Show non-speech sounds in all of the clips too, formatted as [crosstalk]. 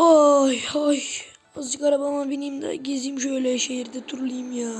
Ay ay. Azıcık arabama bineyim de gezeyim şöyle şehirde turlayayım ya.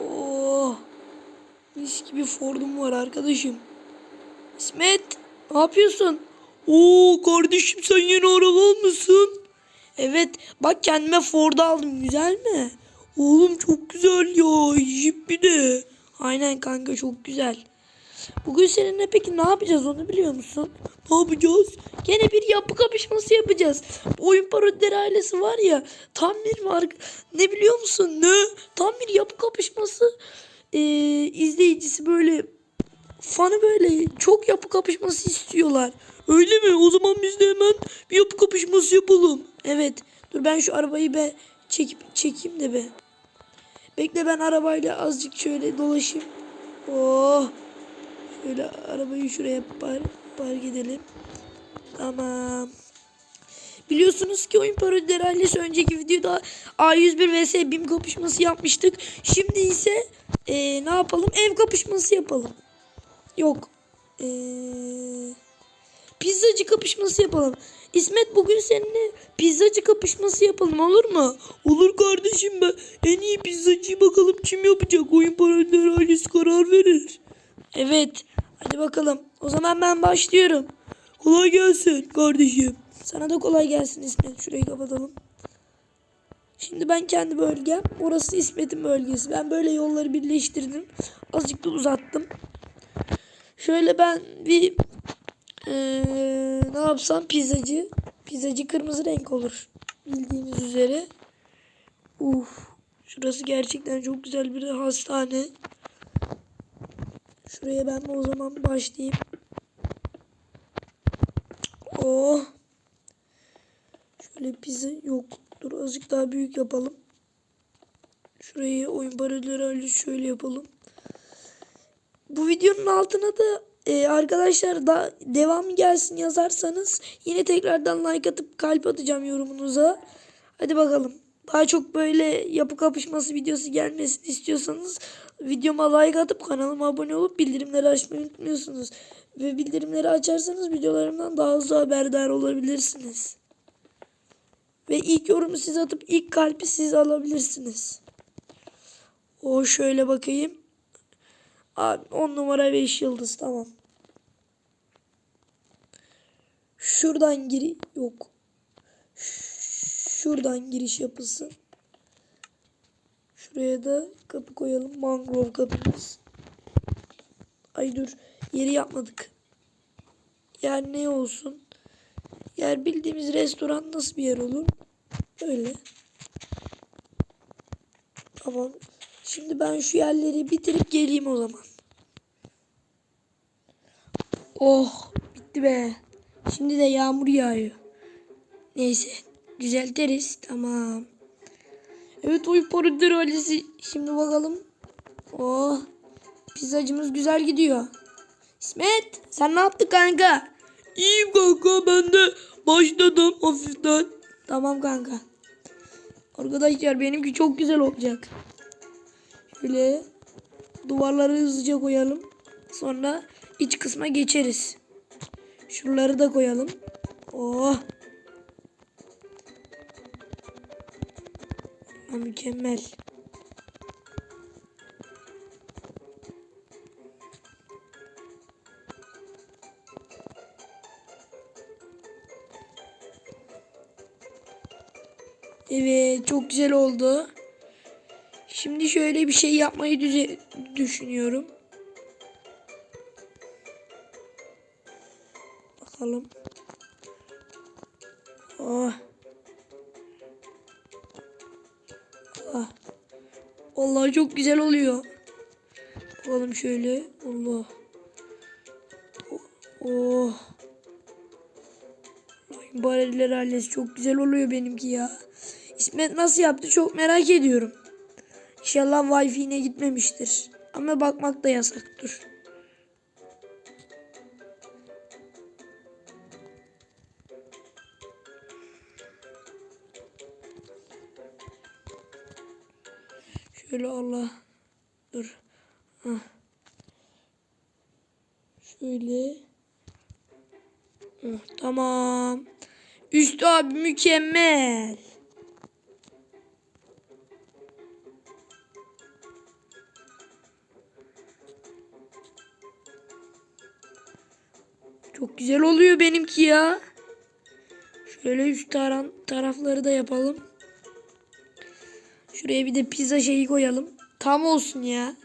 Oh. Mis gibi Ford'um var arkadaşım. İsmet ne yapıyorsun? Oo kardeşim sen yeni araba almışsın. Evet bak kendime Ford aldım güzel mi? Oğlum çok güzel ya Jeep bir de. Aynen kanka çok güzel. Bugün seninle peki ne yapacağız onu biliyor musun? Ne yapacağız? Gene bir yapı kapışması yapacağız. Oyun parodileri ailesi var ya tam bir mark ne biliyor musun? Ne? Tam bir yapı kapışması ee, izleyicisi böyle fanı böyle çok yapı kapışması istiyorlar. Öyle mi? O zaman biz de hemen bir yapı kapışması yapalım. Evet. Dur ben şu arabayı be çekip çekeyim de be. Bekle ben arabayla azıcık şöyle dolaşayım. Oh. Şöyle arabayı şuraya park, park edelim. Tamam. Biliyorsunuz ki oyun parodileri ailesi önceki videoda A101 vs BİM kapışması yapmıştık. Şimdi ise eee, ne yapalım? Ev kapışması yapalım. Yok. Eee pizzacı kapışması yapalım. İsmet bugün seninle pizzacı kapışması yapalım olur mu? Olur kardeşim ben. En iyi pizzacıyı bakalım kim yapacak? Oyun parodileri ailesi karar verir. Evet. Hadi bakalım. O zaman ben başlıyorum. Kolay gelsin kardeşim. Sana da kolay gelsin İsmet. Şurayı kapatalım. Şimdi ben kendi bölgem. Orası İsmet'in bölgesi. Ben böyle yolları birleştirdim. Azıcık da uzattım. Şöyle ben bir ee, ne yapsam pizzacı. Pizzacı kırmızı renk olur. Bildiğiniz üzere. Uf. Şurası gerçekten çok güzel bir hastane. Şuraya ben de o zaman başlayayım. Oh. Şöyle pizza yok. Dur azıcık daha büyük yapalım. Şurayı oyun parodileri halde şöyle yapalım. Bu videonun altına da e, arkadaşlar da devam gelsin yazarsanız yine tekrardan like atıp kalp atacağım yorumunuza. Hadi bakalım. Daha çok böyle yapı kapışması videosu gelmesini istiyorsanız videoma like atıp kanalıma abone olup bildirimleri açmayı unutmuyorsunuz. Ve bildirimleri açarsanız videolarımdan daha hızlı haberdar olabilirsiniz. Ve ilk yorumu siz atıp ilk kalbi siz alabilirsiniz. O şöyle bakayım. Abi 10 numara 5 yıldız tamam. Şuradan giri yok. Şuradan giriş yapılsın. Şuraya da kapı koyalım. Mangrove kapımız. Ay dur. Yeri yapmadık. Yer ne olsun? Yer bildiğimiz restoran nasıl bir yer olur? Öyle. Tamam. Şimdi ben şu yerleri bitirip geleyim o zaman. Oh bitti be. Şimdi de yağmur yağıyor. Neyse düzelteriz. Tamam. Evet oyun parodileri ailesi. Şimdi bakalım. Oh pizzacımız güzel gidiyor. İsmet sen ne yaptın kanka? İyiyim kanka ben de başladım hafiften. Tamam kanka. Arkadaşlar benimki çok güzel olacak. Şöyle duvarları hızlıca koyalım. Sonra iç kısma geçeriz. Şuraları da koyalım. Oh. Ha, mükemmel. Evet çok güzel oldu. Şimdi şöyle bir şey yapmayı düşünüyorum. Bakalım. Oh. Allah çok güzel oluyor. Bakalım şöyle. Allah. Oh. Bareliler ailesi çok güzel oluyor benimki ya. İsmet nasıl yaptı çok merak ediyorum. İnşallah Wi-Fi'ne gitmemiştir. Ama bakmak da yasaktır. Şöyle Allah. Dur. Hah. Şöyle. Hah, tamam. Üstü abi mükemmel. Çok güzel oluyor benimki ya. Şöyle üst tarafları da yapalım. Şuraya bir de pizza şeyi koyalım. Tam olsun ya.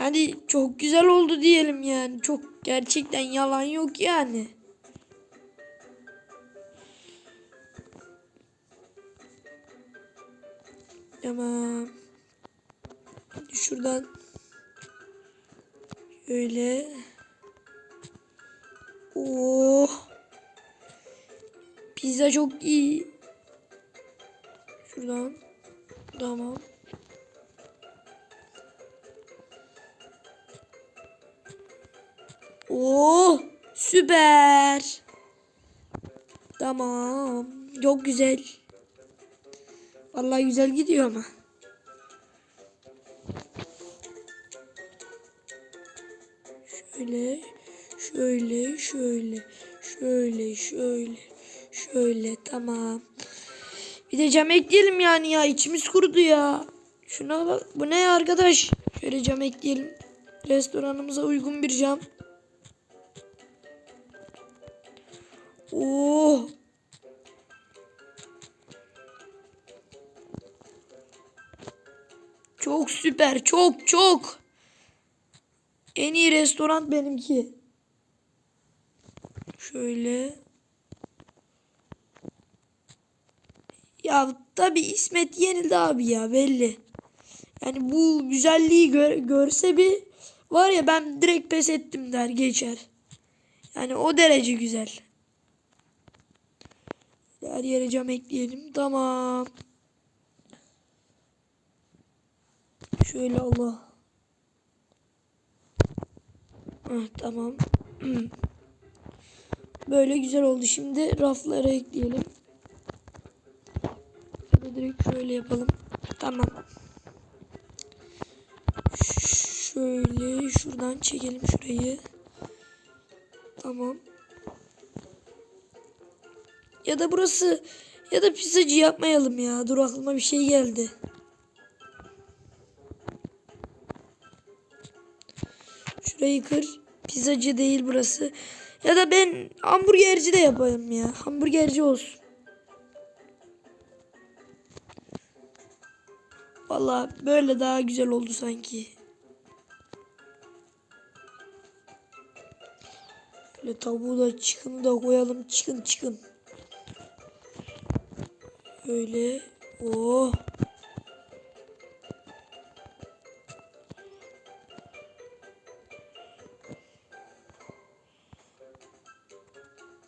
Yani çok güzel oldu diyelim yani. Çok gerçekten yalan yok yani. Tamam. Şuradan şöyle. Oh. Pizza çok iyi. Şuradan. Tamam. Oh, süper. Tamam. Çok güzel. Vallahi güzel gidiyor ama. Şöyle, şöyle, şöyle, şöyle, şöyle, şöyle. Tamam. Bir cam ekleyelim yani ya. içimiz kurudu ya. Şuna bak. Bu ne arkadaş? Şöyle cam ekleyelim. Restoranımıza uygun bir cam. Oh. Çok süper. Çok çok. En iyi restoran benimki. Şöyle. Ya tabi İsmet yenildi abi ya belli. Yani bu güzelliği gör, görse bir var ya ben direkt pes ettim der geçer. Yani o derece güzel. Her yere cam ekleyelim. Tamam. Şöyle Allah. Heh, tamam. [clears throat] Böyle güzel oldu. Şimdi raflara ekleyelim. Direkt şöyle yapalım. Tamam. Şöyle şuradan çekelim şurayı. Tamam. Ya da burası ya da pizzacı yapmayalım ya. Dur aklıma bir şey geldi. Şurayı kır. Pizzacı değil burası. Ya da ben hamburgerci de yapayım ya. Hamburgerci olsun. Vallahi böyle daha güzel oldu sanki. Böyle tavuğu da çıkını da koyalım. Çıkın çıkın. Öyle. Oh.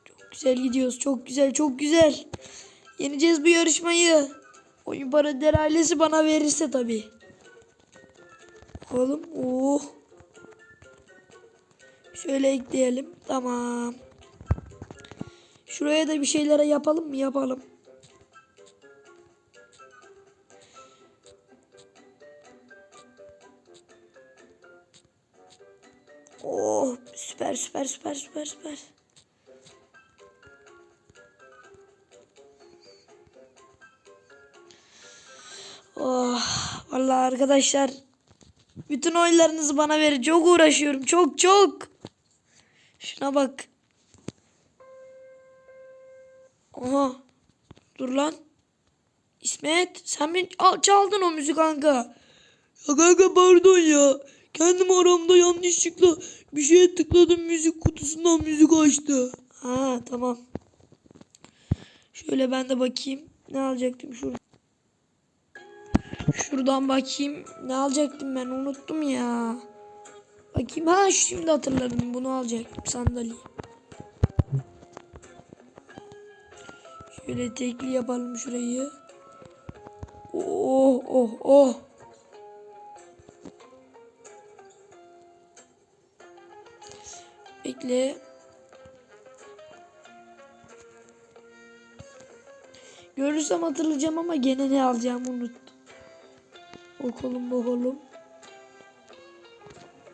Çok güzel gidiyoruz. Çok güzel, çok güzel. Yeneceğiz bu yarışmayı. Oyun Parader ailesi bana verirse tabii. Bakalım. Oh. Şöyle ekleyelim. Tamam. Şuraya da bir şeylere yapalım mı? Yapalım. Oh süper süper süper süper süper. Vallahi arkadaşlar bütün oylarınızı bana verin. Çok uğraşıyorum. Çok çok. Şuna bak. Aha. Dur lan. İsmet sen mi Al, çaldın o müzik kanka? Ya kanka pardon ya. Kendim aramda yanlışlıkla bir şeye tıkladım müzik kutusundan müzik açtı. Ha tamam. Şöyle ben de bakayım. Ne alacaktım şurada. Şuradan bakayım. Ne alacaktım ben unuttum ya. Bakayım. Ha şimdi hatırladım. Bunu alacaktım sandalye. Şöyle tekli yapalım şurayı. Oh oh oh. Bekle. Görürsem hatırlayacağım ama gene ne alacağımı unuttum. Bakalım bakalım.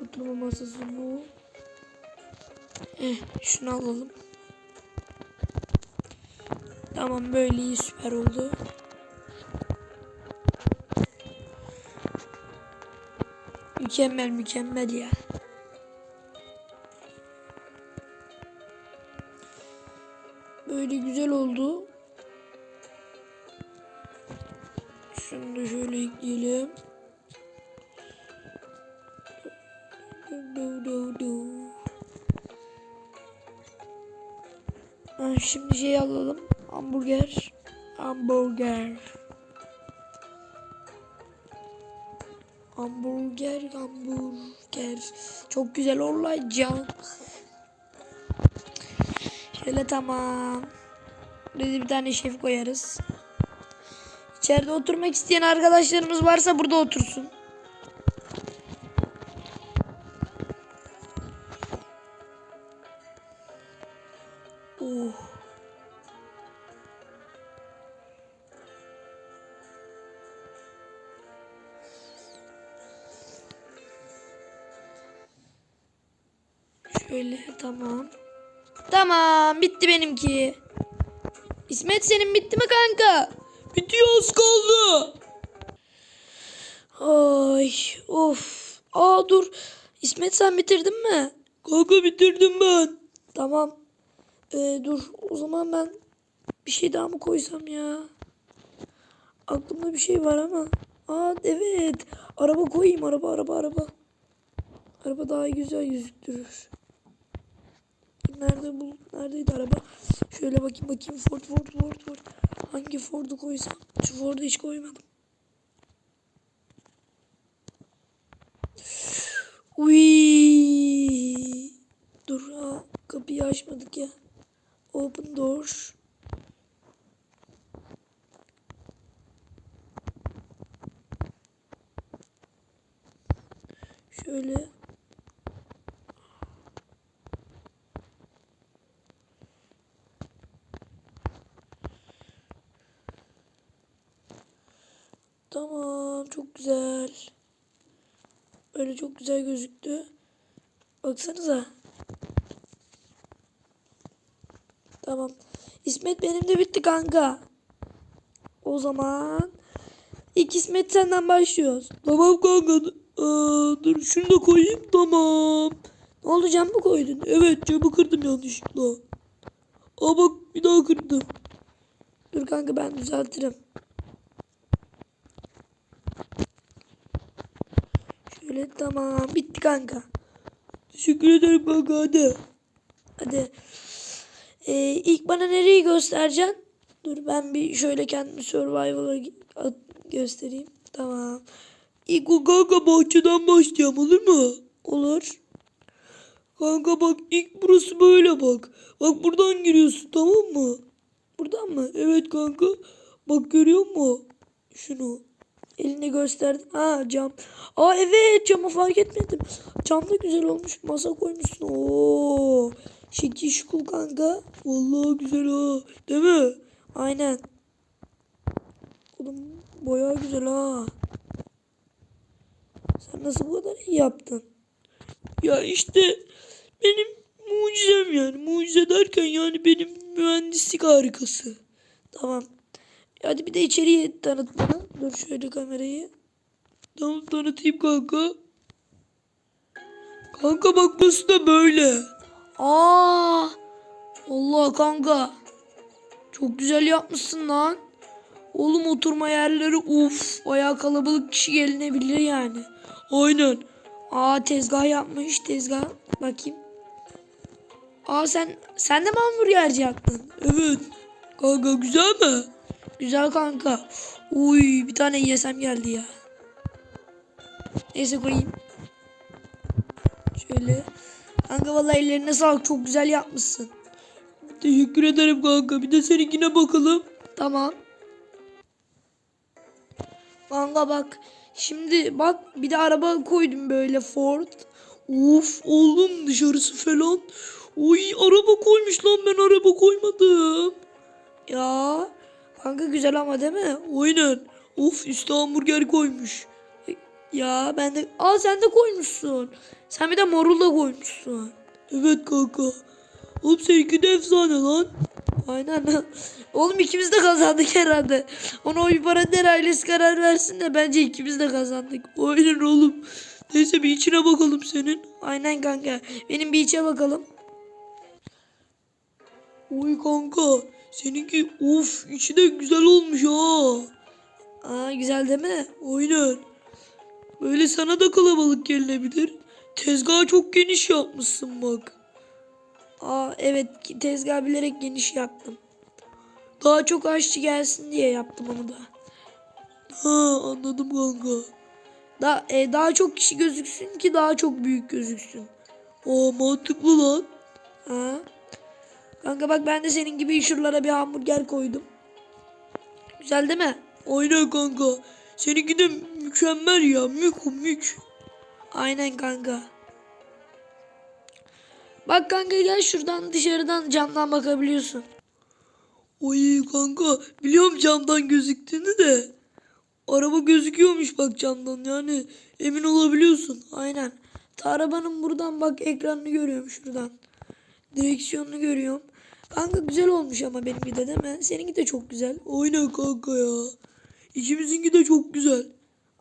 Oturma masası bu. Eh şunu alalım. Tamam böyle iyi süper oldu. Mükemmel mükemmel ya. Böyle güzel oldu. Şunu da şöyle ekleyelim. Şimdi şey alalım. Hamburger. Hamburger. Hamburger, hamburger. Çok güzel olacak. Şöyle tamam. Böyle bir tane şef koyarız. İçeride oturmak isteyen arkadaşlarımız varsa burada otursun. Oh. Şöyle tamam. Tamam bitti benimki. İsmet senin bitti mi kanka? Bitiyor az kaldı. Ay of. Aa dur. İsmet sen bitirdin mi? Kanka bitirdim ben. Tamam. Ee, dur o zaman ben bir şey daha mı koysam ya? Aklımda bir şey var ama. Aa evet. Araba koyayım araba araba araba. Araba daha güzel gözüktürür. Nerede bu? Neredeydi araba? Şöyle bakayım bakayım. Ford Ford Ford Ford. Hangi Ford'u koysam? Şu Ford'u hiç koymadım. Uy. Dur ha kapıyı açmadık ya. Open door. Şöyle Tamam çok güzel. Böyle çok güzel gözüktü. Baksanıza. Tamam. İsmet benim de bitti kanka. O zaman ilk İsmet senden başlıyoruz. Tamam kanka. Aa, dur şunu da koyayım. Tamam. Ne oldu cam mı koydun? Evet camı kırdım yanlışlıkla. Aa bak bir daha kırdım. Dur kanka ben düzeltirim. Şöyle tamam bitti kanka. Teşekkür ederim kanka hadi. Hadi. Ee, ilk bana nereyi göstereceksin? Dur ben bir şöyle kendimi survival'a göstereyim. Tamam. İlk o kanka bahçeden başlayalım olur mu? Olur. Kanka bak ilk burası böyle bak. Bak buradan giriyorsun tamam mı? Buradan mı? Evet kanka. Bak görüyor musun? Şunu. Eline gösterdin. Ha cam. Aa evet camı fark etmedim. Cam da güzel olmuş. Masa koymuşsun. Oo. Şekil şukul kanka. Vallahi güzel ha. Değil mi? Aynen. Oğlum boya güzel ha. Sen nasıl bu kadar iyi yaptın? Ya işte benim mucizem yani. Mucize derken yani benim mühendislik harikası. Tamam. Hadi bir de içeriye tanıt bana. Dur şöyle kamerayı. Tamam tanıtayım kanka. Kanka bak da böyle. Aa! Allah kanka. Çok güzel yapmışsın lan. Oğlum oturma yerleri uf bayağı kalabalık kişi gelinebilir yani. Aynen. Aa tezgah yapmış tezgah. Bakayım. Aa sen sen de mi hamburgerci yaptın? Evet. Kanka güzel mi? Güzel kanka. Uy bir tane yesem geldi ya. Neyse koyayım. Şöyle. Kanka vallahi ellerine sağlık çok güzel yapmışsın. Teşekkür ederim kanka. Bir de seninkine bakalım. Tamam. Kanka bak. Şimdi bak bir de araba koydum böyle Ford. Uf oğlum dışarısı falan. Oy araba koymuş lan ben araba koymadım. Ya kanka güzel ama değil mi? Aynen. Of üstü hamburger koymuş. Ya ben de... Aa sen de koymuşsun. Sen bir de marul da koymuşsun. Evet kanka. Oğlum seninki de efsane lan. Aynen. [laughs] Oğlum ikimiz de kazandık herhalde. Ona oy para ailesi karar versin de bence ikimiz de kazandık. Aynen oğlum. Neyse bir içine bakalım senin. Aynen kanka. Benim bir içe bakalım. Oy kanka. Seninki of içi de güzel olmuş ha. Aa güzel mi? Aynen. Böyle sana da kalabalık gelinebilir. Tezgahı çok geniş yapmışsın bak. Aa evet tezgah bilerek geniş yaptım. Daha çok aşçı gelsin diye yaptım onu da. Ha anladım kanka. Daha, e, daha çok kişi gözüksün ki daha çok büyük gözüksün. Aa mantıklı lan. Ha. Kanka bak ben de senin gibi şuralara bir hamburger koydum. Güzel değil mi? Aynen kanka. Seninki de mükemmel ya. Mük mük. Aynen kanka. Bak kanka gel şuradan dışarıdan camdan bakabiliyorsun. Oy kanka biliyorum camdan gözüktüğünü de. Araba gözüküyormuş bak camdan yani emin olabiliyorsun. Aynen. Ta arabanın buradan bak ekranını görüyorum şuradan. Direksiyonunu görüyorum. Kanka güzel olmuş ama benimki de değil mi? Seninki de çok güzel. Aynen kanka ya. İkimizinki de çok güzel.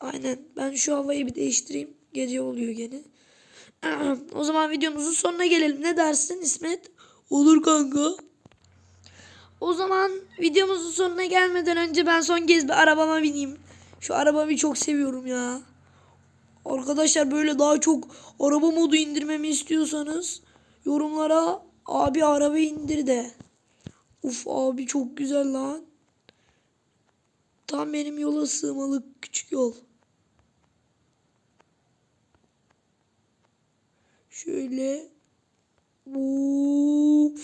Aynen. Ben şu havayı bir değiştireyim. Gece oluyor gene. [clears throat] o zaman videomuzun sonuna gelelim. Ne dersin İsmet? Olur kanka. O zaman videomuzun sonuna gelmeden önce ben son kez bir arabama bineyim. Şu arabamı çok seviyorum ya. Arkadaşlar böyle daha çok araba modu indirmemi istiyorsanız yorumlara abi araba indir de. Uf abi çok güzel lan. Tam benim yola sığmalı küçük yol. Şöyle. Uuu.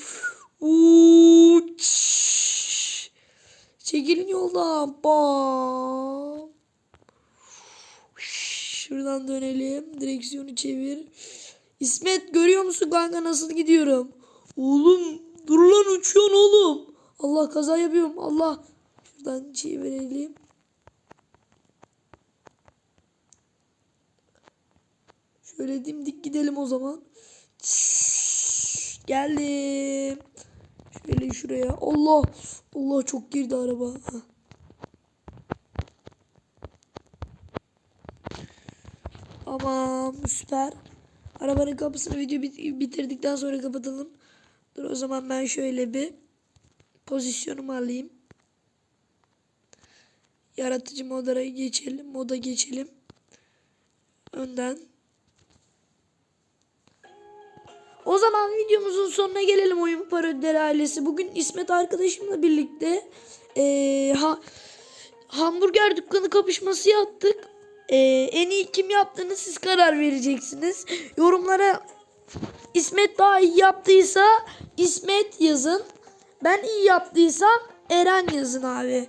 Çş. Çekilin yoldan. Bam. Şuradan dönelim. Direksiyonu çevir. İsmet görüyor musun kanka nasıl gidiyorum? Oğlum dur lan uçuyorsun oğlum. Allah kaza yapıyorum. Allah. Şuradan çevirelim. Şöyle dimdik gidelim o zaman. Geldim. Şöyle şuraya. Allah. Allah çok girdi araba. Hah. Tamam süper. Arabanın kapısını video bit- bitirdikten sonra kapatalım. Dur o zaman ben şöyle bir pozisyonumu alayım. Yaratıcı moda geçelim. Moda geçelim. Önden. O zaman videomuzun sonuna gelelim oyun parodileri ailesi. Bugün İsmet arkadaşımla birlikte eee, ha, hamburger dükkanı kapışması yaptık. Eee, en iyi kim yaptığını siz karar vereceksiniz. Yorumlara İsmet daha iyi yaptıysa İsmet yazın. Ben iyi yaptıysam Eren yazın abi.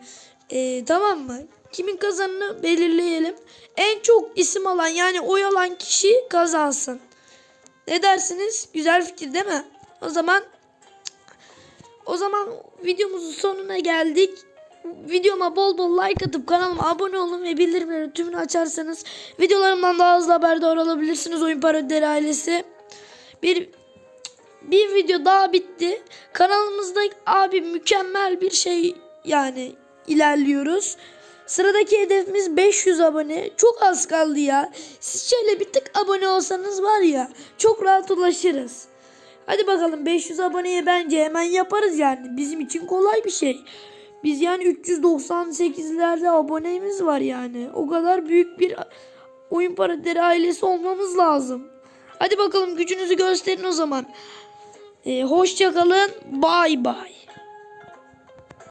Eee, tamam mı? Kimin kazanını belirleyelim. En çok isim alan yani oy alan kişi kazansın. Ne dersiniz? Güzel fikir değil mi? O zaman o zaman videomuzun sonuna geldik. Videoma bol bol like atıp kanalıma abone olun ve bildirimleri tümünü açarsanız videolarımdan daha hızlı haberdar olabilirsiniz oyun parodileri ailesi. Bir bir video daha bitti. Kanalımızda abi mükemmel bir şey yani ilerliyoruz. Sıradaki hedefimiz 500 abone. Çok az kaldı ya. Siz şöyle bir tık abone olsanız var ya çok rahat ulaşırız. Hadi bakalım 500 aboneye bence hemen yaparız yani. Bizim için kolay bir şey. Biz yani 398'lerde abonemiz var yani. O kadar büyük bir oyun parodileri ailesi olmamız lazım. Hadi bakalım gücünüzü gösterin o zaman. Ee, hoşça kalın. Bay bay.